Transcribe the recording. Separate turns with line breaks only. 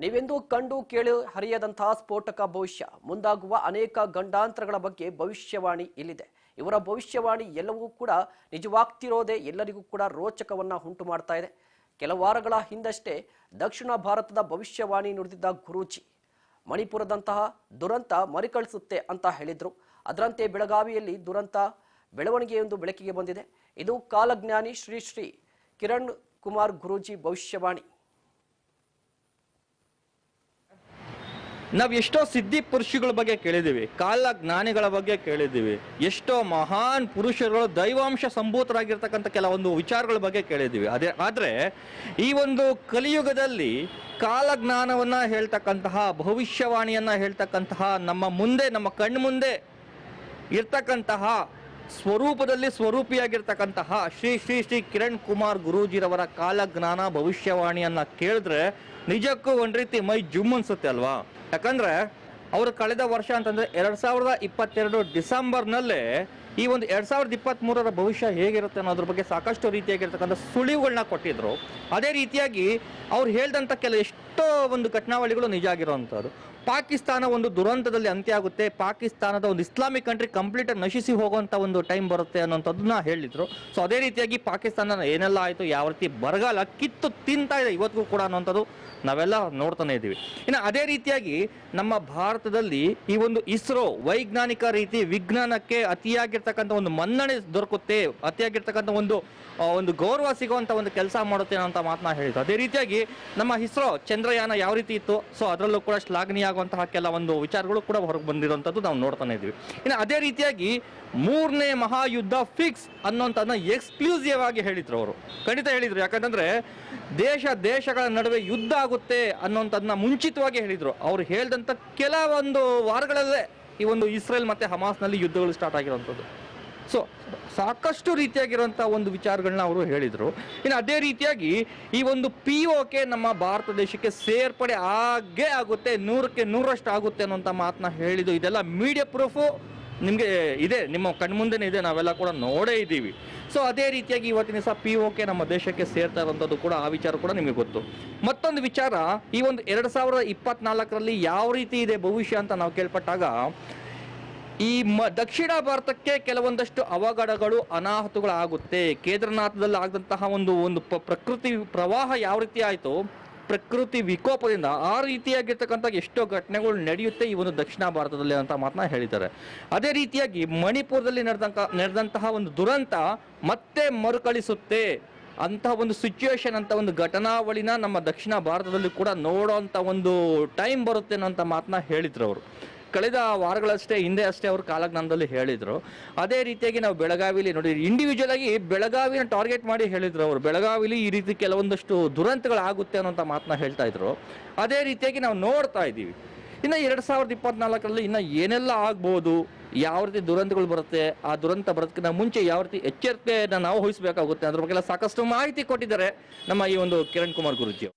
ನೀವೆಂದೂ ಕಂಡು ಕೇಳಿ ಹರಿಯದಂತಹ ಸ್ಫೋಟಕ ಭವಿಷ್ಯ. ಮುಂದಾಗುವ ಅನೇಕ ಗಂಡಾಂತರಗಳ ಬಗ್ಗೆ ಭವಿಷ್ಯವಾಣಿ ಇಲ್ಲಿದೆ. ಇವರ ಭವಿಷ್ಯವಾಣಿ ಎಲ್ಲವೂ ಕೂಡ ನಿಜವಾಗ್ತಿರೋದೇ ಎಲ್ಲರಿಗೂ ಕೂಡ ರೋಚಕವನ್ನ ಉಂಟು ಮಾಡ್ತಾ ಇದೆ. ಕೆಲ ವಾರಗಳ ಹಿಂದಷ್ಟೇ ದಕ್ಷಿಣ ಭಾರತದ ಭವಿಷ್ಯವಾಣಿ ನುಡಿದಿದ್ದ ಗುರೂಜಿ, ಮಣಿಪುರದಂತಹ ದುರಂತ ಮರಿಕಳಿಸುತ್ತೆ ಅಂತ ಹೇಳಿದರು. ಅದರಂತೆ ಬೆಳಗಾವಿಯಲ್ಲಿ ದುರಂತ ಬೆಳವಣಿಗೆಯೊಂದು ಬೆಳಕಿಗೆ ಬಂದಿದೆ. ಇದು ಕಾಲಜ್ಞಾನಿ ಶ್ರೀ ಶ್ರೀ ಕಿರಣ್ ಕುಮಾರ್ ಗುರೂಜಿ ಭವಿಷ್ಯವಾಣಿ.
ನಾವ್ ಎಷ್ಟೋ ಸಿದ್ಧಿ ಪುರುಷಗಳ ಬಗ್ಗೆ ಕೇಳಿದ್ದೀವಿ, ಕಾಲ ಜ್ಞಾನಿಗಳ ಬಗ್ಗೆ ಕೇಳಿದ್ದೀವಿ, ಎಷ್ಟೋ ಮಹಾನ್ ಪುರುಷರುಗಳು ದೈವಾಂಶ ಸಂಭೂತರಾಗಿರ್ತಕ್ಕಂಥ ಕೆಲವೊಂದು ವಿಚಾರಗಳ ಬಗ್ಗೆ ಕೇಳಿದ್ದೀವಿ. ಅದೇ, ಆದರೆ ಈ ಒಂದು ಕಲಿಯುಗದಲ್ಲಿ ಕಾಲಜ್ಞಾನವನ್ನು ಹೇಳ್ತಕ್ಕಂತಹ, ಭವಿಷ್ಯವಾಣಿಯನ್ನ ಹೇಳ್ತಕ್ಕಂತಹ, ನಮ್ಮ ಮುಂದೆ, ನಮ್ಮ ಕಣ್ಮುಂದೆ ಇರ್ತಕ್ಕಂತಹ ಸ್ವರೂಪದಲ್ಲಿ ಸ್ವರೂಪಿಯಾಗಿರ್ತಕ್ಕಂತಹ ಶ್ರೀ ಶ್ರೀ ಶ್ರೀ ಕಿರಣ್ ಕುಮಾರ್ ಗುರೂಜಿರವರ ಕಾಲಜ್ಞಾನ ಭವಿಷ್ಯವಾಣಿಯನ್ನ ಕೇಳಿದ್ರೆ ನಿಜಕ್ಕೂ ಒಂದ್ ರೀತಿ ಮೈ ಜುಮ್ ಅನ್ಸುತ್ತೆ ಅಲ್ವಾ? ಯಾಕಂದ್ರೆ ಅವರು ಕಳೆದ ವರ್ಷ ಅಂತಂದ್ರೆ ಎರಡ್ ಸಾವಿರದ ಇಪ್ಪತ್ತೆರಡು ಡಿಸೆಂಬರ್ನಲ್ಲೇ ಈ ಒಂದು ಎರಡ್ ಸಾವಿರದ ಇಪ್ಪತ್ತ್ ಮೂರರ ಭವಿಷ್ಯ ಹೇಗಿರುತ್ತೆ ಅನ್ನೋದ್ರ ಬಗ್ಗೆ ಸಾಕಷ್ಟು ರೀತಿಯಾಗಿರ್ತಕ್ಕಂಥ ಸುಳಿವುಗಳನ್ನ ಕೊಟ್ಟಿದ್ರು. ಅದೇ ರೀತಿಯಾಗಿ ಅವ್ರು ಹೇಳ್ದಂಥ ಕೆಲ ಎಷ್ಟೋ ಒಂದು ಘಟನಾವಳಿಗಳು ನಿಜ ಆಗಿರುವಂಥದ್ದು ಪಾಕಿಸ್ತಾನ ಒಂದು ದುರಂತದಲ್ಲಿ ಅಂತ್ಯ ಆಗುತ್ತೆ ಪಾಕಿಸ್ತಾನದ ಒಂದು ಇಸ್ಲಾಮಿಕ್ ಕಂಟ್ರಿ ಕಂಪ್ಲೀಟ್ ನಶಿಸಿ ಹೋಗುವಂತ ಒಂದು ಟೈಮ್ ಬರುತ್ತೆ ಅನ್ನೋಂಥದ್ದನ್ನ ಹೇಳಿದ್ರು. ಸೊ ಅದೇ ರೀತಿಯಾಗಿ ಪಾಕಿಸ್ತಾನ ಏನೆಲ್ಲ ಆಯಿತು, ಯಾವ ರೀತಿ ಬರಗಾಲ ಕಿತ್ತು ತಿಂತಾ ಇದೆ ಇವತ್ತಿಗೂ ಕೂಡ ಅನ್ನೋಂಥದ್ದು ನಾವೆಲ್ಲ ನೋಡ್ತಾನೆ ಇದ್ದೀವಿ. ಇನ್ನು ಅದೇ ರೀತಿಯಾಗಿ ನಮ್ಮ ಭಾರತದಲ್ಲಿ ಈ ಒಂದು ಇಸ್ರೋ ವೈಜ್ಞಾನಿಕ ರೀತಿ ವಿಜ್ಞಾನಕ್ಕೆ ಅತಿಯಾಗಿರ್ತಕ್ಕಂಥ ಒಂದು ಮನ್ನಣೆ ದೊರಕುತ್ತೆ, ಅತಿಯಾಗಿರ್ತಕ್ಕಂಥ ಒಂದು ಒಂದು ಗೌರವ ಸಿಗುವಂಥ ಒಂದು ಕೆಲಸ ಮಾಡುತ್ತೆ ಅಂತ ಮಾತನ್ನ ಹೇಳಿದ್ರು. ಅದೇ ರೀತಿಯಾಗಿ ನಮ್ಮ ಇಸ್ರೋ ಚಂದ್ರಯಾನ ಯಾವ ರೀತಿ ಇತ್ತು? ಸೊ ಅದರಲ್ಲೂ ಕೂಡ ಶ್ಲಾಘನೀಯ ಆಗುವಂತಹ ಕೆಲವೊಂದು ವಿಚಾರಗಳು ಕೂಡ ಹೊರಗೆ ಬಂದಿರುವಂಥದ್ದು ನಾವು ನೋಡ್ತಾನೆ ಇದ್ವಿ ಇನ್ನು ಅದೇ ರೀತಿಯಾಗಿ ಮೂರನೇ ಮಹಾಯುದ್ಧ ಫಿಕ್ಸ್ ಅನ್ನೋಂಥದ್ದನ್ನ ಎಕ್ಸ್ಕ್ಲೂಸಿವ್ ಆಗಿ ಹೇಳಿದ್ರು ಅವರು. ಖಂಡಿತ ಹೇಳಿದ್ರು. ಯಾಕಂತಂದ್ರೆ ದೇಶ ದೇಶಗಳ ನಡುವೆ ಯುದ್ಧ ಆಗುತ್ತೆ ಅನ್ನೋಂಥದ್ದನ್ನ ಮುಂಚಿತವಾಗಿ ಹೇಳಿದ್ರು. ಅವ್ರು ಹೇಳಿದಂಥ ಕೆಲವೊಂದು ವಾರಗಳಲ್ಲೇ ಈ ಒಂದು ಇಸ್ರೇಲ್ ಮತ್ತೆ ಹಮಾಸ್ನಲ್ಲಿ ಯುದ್ಧಗಳು ಸ್ಟಾರ್ಟ್ ಆಗಿರುವಂಥದ್ದು. ಸೊ ಸಾಕಷ್ಟು ರೀತಿಯಾಗಿರುವಂಥ ಒಂದು ವಿಚಾರಗಳನ್ನ ಅವರು ಹೇಳಿದರು. ಇನ್ನು ಅದೇ ರೀತಿಯಾಗಿ ಈ ಒಂದು ಪಿ ಓಕೆ ನಮ್ಮ ಭಾರತ ದೇಶಕ್ಕೆ ಸೇರ್ಪಡೆ ಆಗೇ ಆಗುತ್ತೆ, ನೂರಕ್ಕೆ ನೂರಷ್ಟು ಆಗುತ್ತೆ ಅನ್ನೋಂಥ ಮಾತನ್ನ ಹೇಳಿದ್ದು. ಇದೆಲ್ಲ ಮೀಡಿಯಾ ಪ್ರೂಫು ನಿಮಗೆ ಇದೆ, ನಿಮ್ಮ ಕಣ್ಮುಂದೆನೇ ಇದೆ, ನಾವೆಲ್ಲ ಕೂಡ ನೋಡೇ ಇದ್ದೀವಿ. ಸೊ ಅದೇ ರೀತಿಯಾಗಿ ಇವತ್ತಿನ ಸಹ ಪಿ ಓಕೆ ನಮ್ಮ ದೇಶಕ್ಕೆ ಸೇರ್ತಾ ಇರುವಂಥದ್ದು ಕೂಡ, ಆ ವಿಚಾರ ಕೂಡ ನಿಮಗೆ ಗೊತ್ತು. ಮತ್ತೊಂದು ವಿಚಾರ, ಈ ಒಂದು ಎರಡು ಸಾವಿರದ ಇಪ್ಪತ್ನಾಲ್ಕರಲ್ಲಿ ಯಾವ ರೀತಿ ಇದೆ ಭವಿಷ್ಯ ಅಂತ ನಾವು ಕೇಳ್ಪಟ್ಟಾಗ ಈ ಮ, ದಕ್ಷಿಣ ಭಾರತಕ್ಕೆ ಕೆಲವೊಂದಷ್ಟು ಅವಘಡಗಳು ಅನಾಹುತಗಳಾಗುತ್ತೆ. ಕೇದಾರನಾಥದಲ್ಲಿ ಆದಂತಹ ಒಂದು ಒಂದು ಪ್ರಕೃತಿ ಪ್ರವಾಹ ಯಾವ ರೀತಿ ಆಯಿತು, ಪ್ರಕೃತಿ ವಿಕೋಪದಿಂದ ಆ ರೀತಿಯಾಗಿರ್ತಕ್ಕಂಥ ಎಷ್ಟೋ ಘಟನೆಗಳು ನಡೆಯುತ್ತೆ ಈ ಒಂದು ದಕ್ಷಿಣ ಭಾರತದಲ್ಲಿ ಅಂತ ಮಾತನ್ನ ಹೇಳಿದ್ದಾರೆ. ಅದೇ ರೀತಿಯಾಗಿ ಮಣಿಪುರದಲ್ಲಿ ನಡೆದಂತ ನಡೆದಂತಹ ಒಂದು ದುರಂತ ಮತ್ತೆ ಮರುಕಳಿಸುತ್ತೆ. ಅಂತಹ ಒಂದು ಸಿಚುವೇಶನ್ ಅಂತ ಒಂದು ಘಟನಾವಳಿನ ನಮ್ಮ ದಕ್ಷಿಣ ಭಾರತದಲ್ಲಿ ಕೂಡ ನೋಡೋ ಒಂದು ಟೈಮ್ ಬರುತ್ತೆ ಅನ್ನೋಂಥ ಮಾತನ್ನ ಹೇಳಿದ್ರು ಅವರು. ಕಳೆದ ವಾರಗಳಷ್ಟೇ ಹಿಂದೆ ಅಷ್ಟೇ ಅವರು ಕಾಲಜ್ಞಾನದಲ್ಲಿ ಹೇಳಿದ್ರು. ಅದೇ ರೀತಿಯಾಗಿ ನಾವು ಬೆಳಗಾವಿಲಿ ನೋಡಿ ಇಂಡಿವಿಜುವಲ್ ಆಗಿ ಬೆಳಗಾವಿನ ಟಾರ್ಗೆಟ್ ಮಾಡಿ ಹೇಳಿದ್ರು ಅವರು. ಬೆಳಗಾವಿಲಿ ಈ ರೀತಿ ಕೆಲವೊಂದಷ್ಟು ದುರಂತಗಳಾಗುತ್ತೆ ಅನ್ನೋಂಥ ಮಾತನ್ನ ಹೇಳ್ತಾ ಇದ್ರು. ಅದೇ ರೀತಿಯಾಗಿ ನಾವು ನೋಡ್ತಾ ಇದ್ದೀವಿ. ಇನ್ನು ಎರಡು ಸಾವಿರದ ಇಪ್ಪತ್ನಾಲ್ಕರಲ್ಲಿ ಇನ್ನು ಏನೆಲ್ಲ ಆಗ್ಬೋದು, ಯಾವ ರೀತಿ ದುರಂತಗಳು ಬರುತ್ತೆ, ಆ ದುರಂತ ಬರೋದಕ್ಕಿಂತ ಮುಂಚೆ ಯಾವ ರೀತಿ ಎಚ್ಚರಿಕೆಯನ್ನು ನಾವು ವಹಿಸಬೇಕಾಗುತ್ತೆ, ಅದ್ರ ಬಗ್ಗೆಲ್ಲ ಸಾಕಷ್ಟು ಮಾಹಿತಿ ಕೊಟ್ಟಿದ್ದಾರೆ ನಮ್ಮ ಈ ಒಂದು ಕಿರಣ್ ಕುಮಾರ್ ಗುರುಜಿ.